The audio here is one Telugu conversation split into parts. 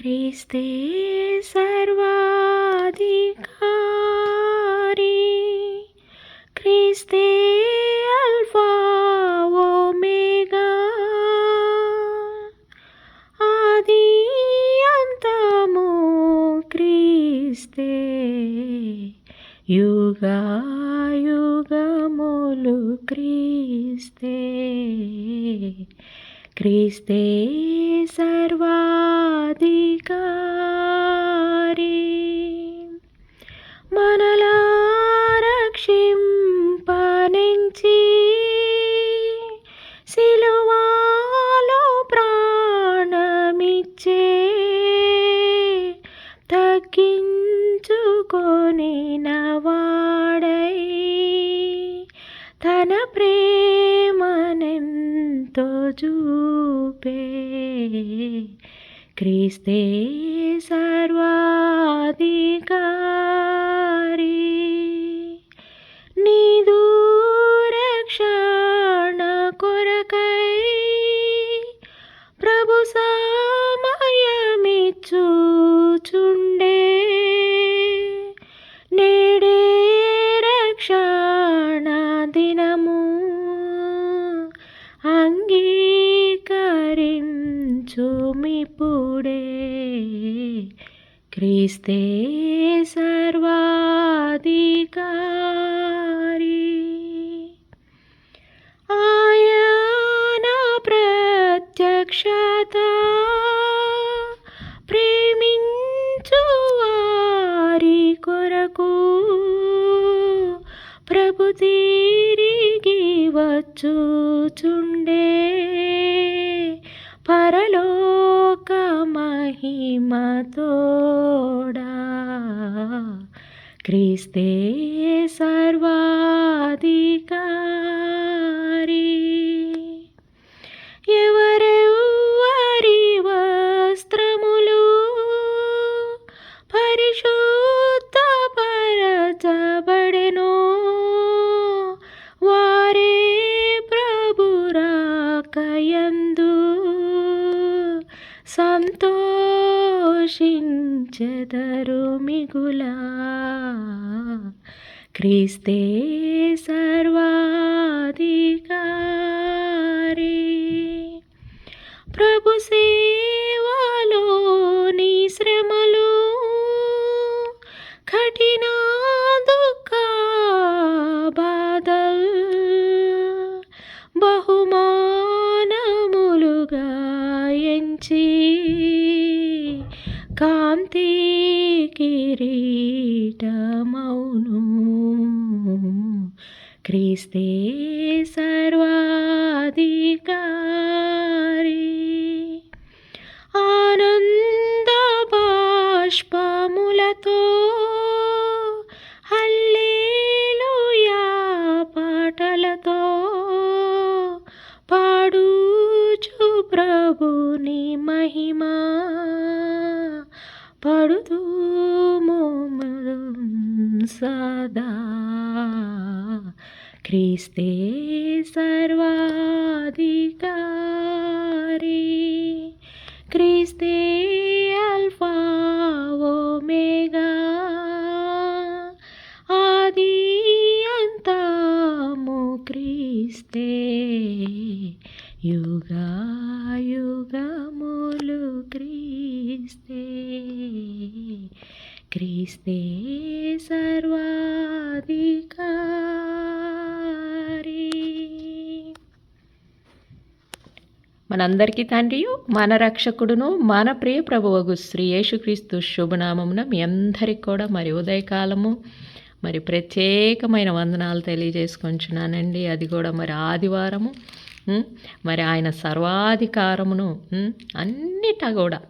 క్రీస్తే సర్వాధికారి. క్రీస్తే అల్ఫా ఓమేగా ఆది అంతము క్రీస్తే. యుగా యుగములు క్రీస్తే. క్రీస్తే సర్వాధికారి. మనలా రక్షింపనించి సిలువాలో ప్రాణమిచ్చే తగ్గించుకొని నవాడ ప్రేమనెంతో చూపే. క్రీస్తే సర్వాధికారి క్రీస్తే సర్వాధికారి. ఎవరెవరి వస్త్రములు పరిశుద్ధ పరచబడెను వారే ప్రభురాకయందు చెదరు మిగులా. క్రీస్తే సర్వాధికారి. ప్రభు సేవలోని శ్రమలు కఠిన దుఃఖ బాధల్ బహుమానములుగా ఎంచి కిరీటమౌను. క్రీస్తే సర్వాధికారి. ఆనంద బాష్పములతో క్రీస్తే సర్వాధికారి క్రీస్తే మనందరికీ తండ్రియు మన రక్షకుడును మన ప్రియ ప్రభువగు శ్రీ యేసుక్రీస్తు శుభనామమున మీ అందరికి కూడా మరి ఉదయకాలము. మరి ప్రత్యేకమైన వందనాలు తెలియజేసుకొంచున్నానండి. అది కూడా మరి ఆదివారము. మరి ఆయన సర్వాధికారమును అన్నిటా కూడా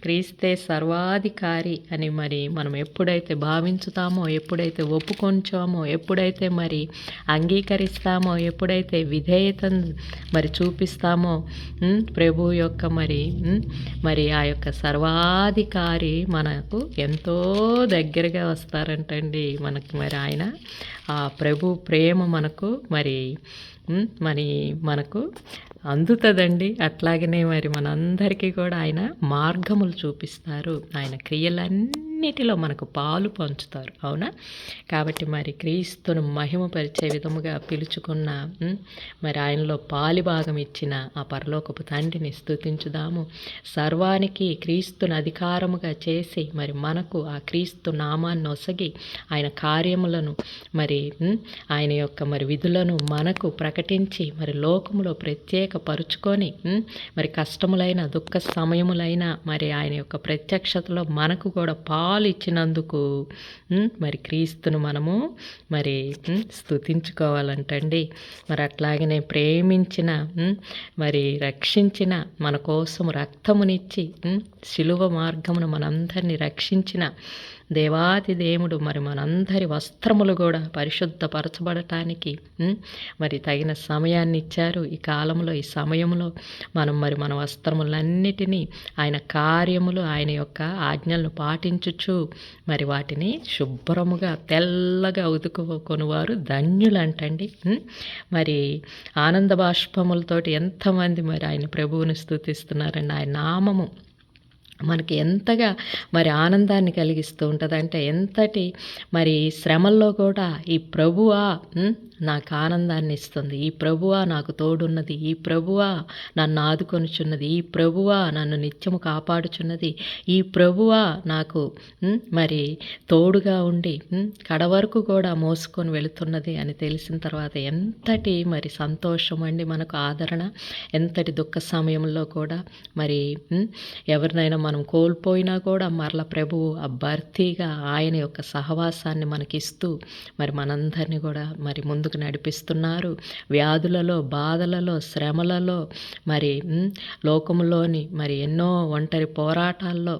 క్రీస్తే సర్వాధికారి అని మరి మనం ఎప్పుడైతే భావించుతామో ఎప్పుడైతే ఒప్పుకొంచామో ఎప్పుడైతే మరి అంగీకరిస్తామో ఎప్పుడైతే విధేయతను మరి చూపిస్తామో ప్రభు యొక్క మరి మరి ఆ యొక్క సర్వాధికారి మనకు ఎంతో దగ్గరగా వస్తారంటండి మనకు మరి ఆయన. ఆ ప్రభు ప్రేమ మనకు మరి మరి మనకు అందుతుందండి. అట్లాగనే మరి మనందరికీ కూడా ఆయన మార్గములు చూపిస్తారు. ఆయన క్రియలన్నిటిలో మనకు పాలు పంచుతారు. అవునా? కాబట్టి మరి క్రీస్తును మహిమపరిచే విధముగా పిలుచుకున్న మరి ఆయనలో పాలి భాగం ఇచ్చిన ఆ పరలోకపు తండ్రిని స్థుతించుదాము. సర్వానికి క్రీస్తును అధికారముగా చేసి మరి మనకు ఆ క్రీస్తు నామాన్ని ఒసగి ఆయన కార్యములను మరి ఆయన యొక్క మరి విధులను మనకు ప్రకటించి మరి లోకములో ప్రత్యేక పరుచుకొని మరి కష్టములైన దుఃఖ సమయములైన మరి ఆయన యొక్క ప్రత్యక్షతలో మనకు కూడా పాలు ఇచ్చినందుకు మరి క్రీస్తును మనము మరి స్థుతించుకోవాలంటండి. మరి అట్లాగనే ప్రేమించిన మరి రక్షించిన మన కోసం రక్తమునిచ్చి శిలువ మార్గమును మనందరినీ రక్షించిన దేవాతి దేవుడు మరి మనందరి వస్త్రములు కూడా పరిశుద్ధపరచబడటానికి మరి తగిన సమయాన్ని ఇచ్చారు ఈ కాలంలో ఈ సమయంలో మనం మరి మన వస్త్రములన్నిటినీ ఆయన కార్యములు ఆయన యొక్క ఆజ్ఞలను పాటించుచు మరి వాటిని శుభ్రముగా తెల్లగా ఉతుకుకొనివారు ధన్యులంటండి. మరి ఆనంద బాష్పములతోటి ఎంతమంది మరి ఆయన ప్రభువుని స్థుతిస్తున్నారండి. ఆయన నామము మనకి ఎంతగా మరి ఆనందాన్ని కలిగిస్తూ ఉంటుంది అంటే ఎంతటి మరి శ్రమల్లో కూడా ఈ ప్రభువా నాకు ఆనందాన్ని ఇస్తుంది. ఈ ప్రభువా నాకు తోడున్నది. ఈ ప్రభువా నన్ను ఆదుకొనుచున్నది. ఈ ప్రభువా నన్ను నిత్యము కాపాడుచున్నది. ఈ ప్రభువా నాకు మరి తోడుగా ఉండి కడ వరకు కూడా మోసుకొని వెళుతున్నది అని తెలిసిన తర్వాత ఎంతటి మరి సంతోషం అండి మనకు ఆదరణ. ఎంతటి దుఃఖ సమయంలో కూడా మరి ఎవరినైనా మనం కోల్పోయినా కూడా మరల ప్రభువు ఆ భర్తీగా ఆయన యొక్క సహవాసాన్ని మనకిస్తూ మరి మనందరినీ కూడా మరి ముందు ముందుకు నడిపిస్తున్నారు. వ్యాధులలో బాధలలో శ్రమలలో మరి లోకములోని మరి ఎన్నో ఒంటరి పోరాటాల్లో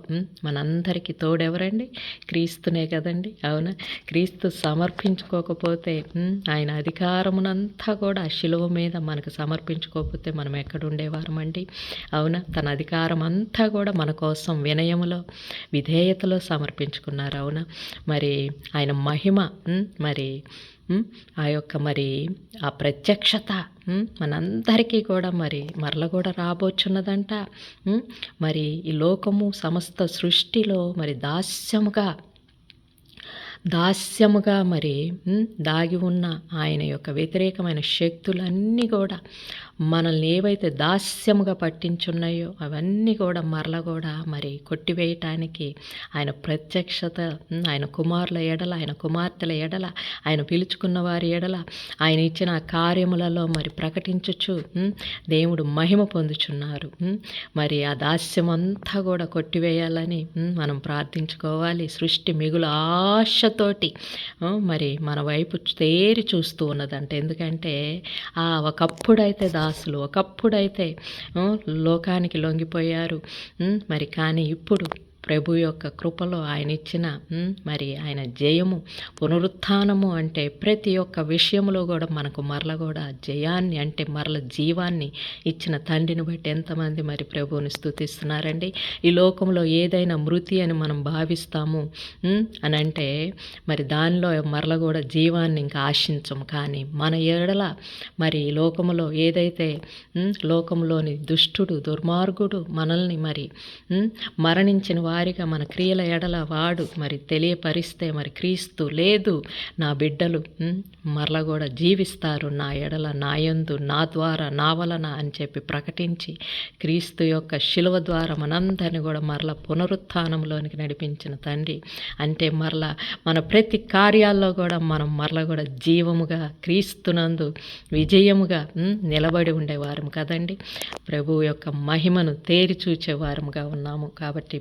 మనందరికీ తోడెవరండి? క్రీస్తునే కదండి. అవునా? క్రీస్తు సమర్పించుకోకపోతే ఆయన అధికారమునంతా కూడా శిలువ మీద మనకు సమర్పించుకోకపోతే మనం ఎక్కడ ఉండేవారమండి? అవునా? తన అధికారం అంతా కూడా మన కోసం వినయములో విధేయతలో సమర్పించుకున్నారు. అవునా? మరి ఆయన మహిమ మరి ఆ యొక్క మరి ఆ ప్రత్యక్షత మనందరికీ కూడా మరి మరల కూడా రాబోచున్నదంట. మరి ఈ లోకము సమస్త సృష్టిలో మరి దాస్యముగా దాస్యముగా మరి దాగి ఉన్న ఆయన యొక్క వ్యతిరేకమైన శక్తులన్నీ కూడా మనల్ని ఏవైతే దాస్యముగా పట్టించున్నాయో అవన్నీ కూడా మరల కూడా మరి కొట్టివేయటానికి ఆయన ప్రత్యక్షత ఆయన కుమారుల ఎడల ఆయన కుమార్తెల ఎడల ఆయన పిలుచుకున్న వారి ఎడల ఆయన ఇచ్చిన కార్యములలో మరి ప్రకటించుచు దేవుడు మహిమ పొందుచున్నారు. మరి ఆ దాస్యం అంతా కూడా కొట్టివేయాలని మనం ప్రార్థించుకోవాలి. సృష్టి మిగులు ఆశతోటి మరి మన వైపు తేరి చూస్తూ ఉన్నదంట. ఎందుకంటే ఆ ఒకప్పుడైతే దాసులు ఒకప్పుడైతే లోకానికి లొంగిపోయారు. మరి కానీ ఇప్పుడు ప్రభు యొక్క కృపలో ఆయన ఇచ్చిన మరి ఆయన జయము పునరుత్నము అంటే ప్రతి ఒక్క విషయంలో కూడా మనకు మరల కూడా జయాన్ని అంటే మరల జీవాన్ని ఇచ్చిన తండ్రిని బట్టి ఎంతమంది మరి ప్రభువుని స్తుతిస్తున్నారండి ఈ లోకంలో ఏదైనా మృతి అని మనం భావిస్తాము అని అంటే మరి దానిలో మరల కూడా జీవాన్ని ఇంకా ఆశించము. కానీ మన ఏడల మరి ఈ లోకములో ఏదైతే లోకంలోని దుష్టుడు దుర్మార్గుడు మనల్ని మరి మరణించిన వారు వారిగా మన క్రియల ఎడల వాడు మరి తెలియపరిస్తే మరి క్రీస్తు లేదు. నా బిడ్డలు మరల కూడా జీవిస్తారు నా ఎడల నాయందు నా ద్వారా నా వలన అని చెప్పి ప్రకటించి క్రీస్తు యొక్క శిలువ ద్వారా మనందరిని కూడా మరల పునరుత్నంలోనికి నడిపించిన తండ్రి. అంటే మరల మన ప్రతి కార్యాల్లో కూడా మనం మరల కూడా జీవముగా క్రీస్తునందు విజయముగా నిలబడి ఉండేవారం కదండి. ప్రభు యొక్క మహిమను తేరి చూచేవారముగా ఉన్నాము. కాబట్టి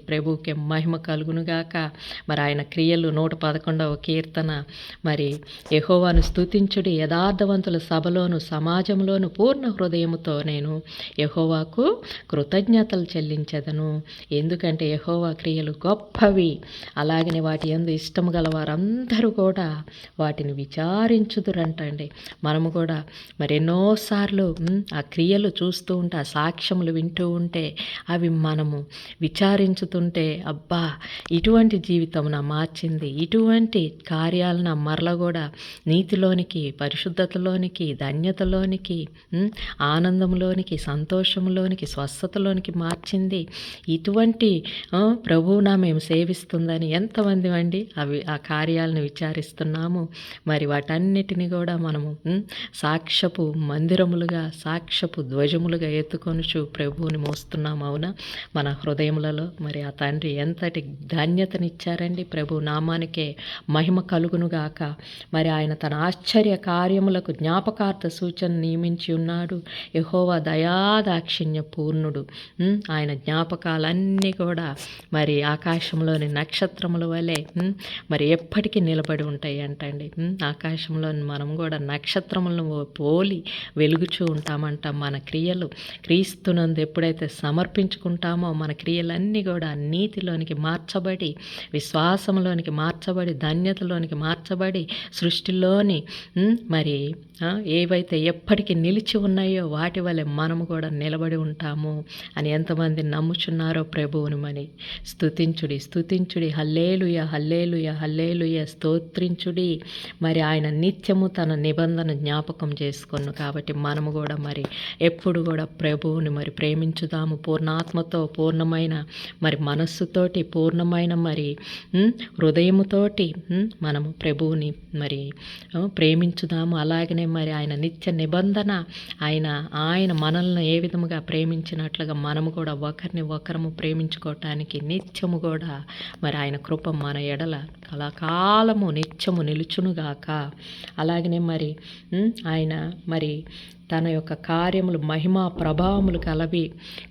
దేవునికి మహిమ కలుగునుగాక మరి ఆయన క్రియలు నూట పదకొండవ కీర్తన. మరి యహోవాను స్తుతించుడి యథార్థవంతుల సభలోను సమాజంలోను పూర్ణ హృదయముతో నేను యహోవాకు కృతజ్ఞతలు చెల్లించదను. ఎందుకంటే యహోవా క్రియలు గొప్పవి. అలాగనే వాటి ఎందు ఇష్టం గల వారందరూ కూడా వాటిని విచారించుదురంటండి. మనము కూడా మరి ఎన్నోసార్లు ఆ క్రియలు చూస్తూ ఉంటే ఆ సాక్ష్యములు వింటూ ఉంటే అవి మనము విచారించుతుంటే అబ్బా ఇటువంటి జీవితం నా మార్చింది. ఇటువంటి కార్యాలు నా మరల కూడా నీతిలోనికి పరిశుద్ధతలోనికి ధన్యతలోనికి ఆనందంలోనికి సంతోషంలోనికి స్వస్థతలోనికి మార్చింది. ఇటువంటి ప్రభువున ప్రభువునా మేము సేవిస్తుందని ఎంతమంది అండి అవి ఆ కార్యాలను విచారిస్తున్నాము. మరి వాటన్నిటిని కూడా మనము సాక్ష్యపు మందిరములుగా సాక్ష్యపు ధ్వజములుగా ఎత్తుకొనుచు ప్రభువుని మోస్తున్నాము అవునా? మన హృదయములలో మరి ఆ తండ్రి ఎంతటి ధాన్యతనిచ్చారండి ప్రభు. నామానికే మహిమ కలుగును గాక మరి ఆయన తన ఆశ్చర్య కార్యములకు జ్ఞాపకార్థ సూచన నియమించి ఉన్నాడు. యహోవా దయాదాక్షిణ్య పూర్ణుడు. ఆయన జ్ఞాపకాలన్నీ కూడా మరి ఆకాశంలోని నక్షత్రముల వలె మరి ఎప్పటికీ నిలబడి ఉంటాయి అంటండి ఆకాశంలోని మనం కూడా నక్షత్రములను పోలి వెలుగుచూ ఉంటామంట. మన క్రియలు క్రీస్తునందు ఎప్పుడైతే సమర్పించుకుంటామో మన క్రియలన్నీ కూడా నీతిలోనికి మార్చబడి విశ్వాసంలోనికి మార్చబడి ధన్యతలోనికి మార్చబడి సృష్టిలోని మరి ఏవైతే ఎప్పటికీ నిలిచి ఉన్నాయో వాటి వల్ల మనము కూడా నిలబడి ఉంటాము అని ఎంతమంది నమ్ముచున్నారో ప్రభువుని మని స్తుతించుడి స్థుతించుడి హల్లేలుయ హల్లేలుయ హల్లేలుయ స్తోత్రించుడి. మరి ఆయన నిత్యము తన నిబంధన జ్ఞాపకం చేసుకొను కాబట్టి మనము కూడా మరి ఎప్పుడు కూడా ప్రభువుని మరి ప్రేమించుదాము పూర్ణాత్మతో పూర్ణమైన మరి మనస్సుతోటి పూర్ణమైన మరి హృదయముతోటి మనము ప్రభువుని మరి ప్రేమించుదాము. అలాగనే మరి ఆయన నిత్య నిబంధన ఆయన ఆయన మనల్ని ఏ విధముగా ప్రేమించినట్లుగా మనము కూడా ఒకరిని ఒకరము ప్రేమించుకోవటానికి నిత్యము కూడా మరి ఆయన కృప మన ఎడల కళాకాలము నిత్యము నిలుచునుగాక. అలాగనే మరి ఆయన మరి తన యొక్క కార్యములు మహిమా ప్రభావములు కలవి.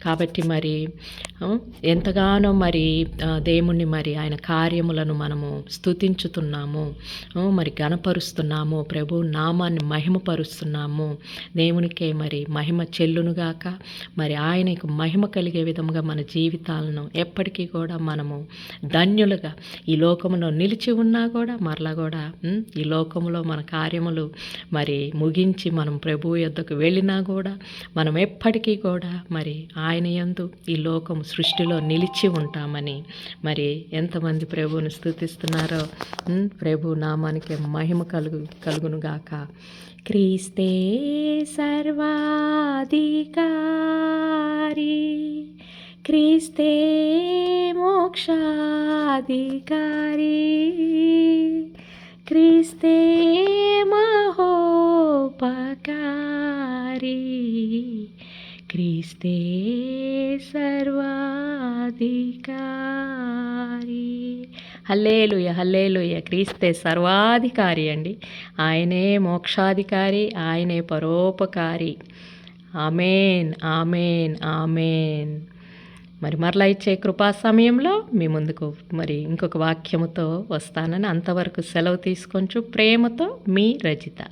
కాబట్టి మరి ఎంతగానో మరి దేవుణ్ణి మరి ఆయన కార్యములను మనము స్తుతించుతున్నాము. మరి గణపరుస్తున్నాము ప్రభు నామాన్ని మహిమపరుస్తున్నాము. దేవునికే మరి మహిమ చెల్లునుగాక మరి ఆయనకు మహిమ కలిగే విధముగా మన జీవితాలను ఎప్పటికీ కూడా మనము ధన్యులుగా ఈ లోకంలో నిలిచి ఉన్నా కూడా మరలా కూడా ఈ లోకంలో మన కార్యములు మరి ముగించి మనం ప్రభు యొద్దకు వెళ్ళినా కూడా మనం ఎప్పటికీ కూడా మరి ఆయన యందు ఈ లోకం సృష్టిలో నిలిచి ఉంటామని. మరి ఎంతమంది ప్రభువుని స్తుతిస్తున్నారో ప్రభు నామానికి మహిమ కలుగు కలుగునుగాక. క్రీస్తే సర్వాధికారి. క్రీస్తే మోక్షాధికారి. క్రీస్తే మహోపకారి. క్రీస్తే సర్వాధికారి. Hallelujah hallelujah. క్రీస్తే సర్వాధికారి అండి. ఆయనే మోక్షాధికారి ఆయనే పరోపకారి. Amen amen amen. మరి మరలా ఇచ్చే కృపా సమయంలో మీ ముందుకు మరి ఇంకొక వాక్యముతో వస్తానని అంతవరకు సెలవు తీసుకొంచు ప్రేమతో మీ రజిత.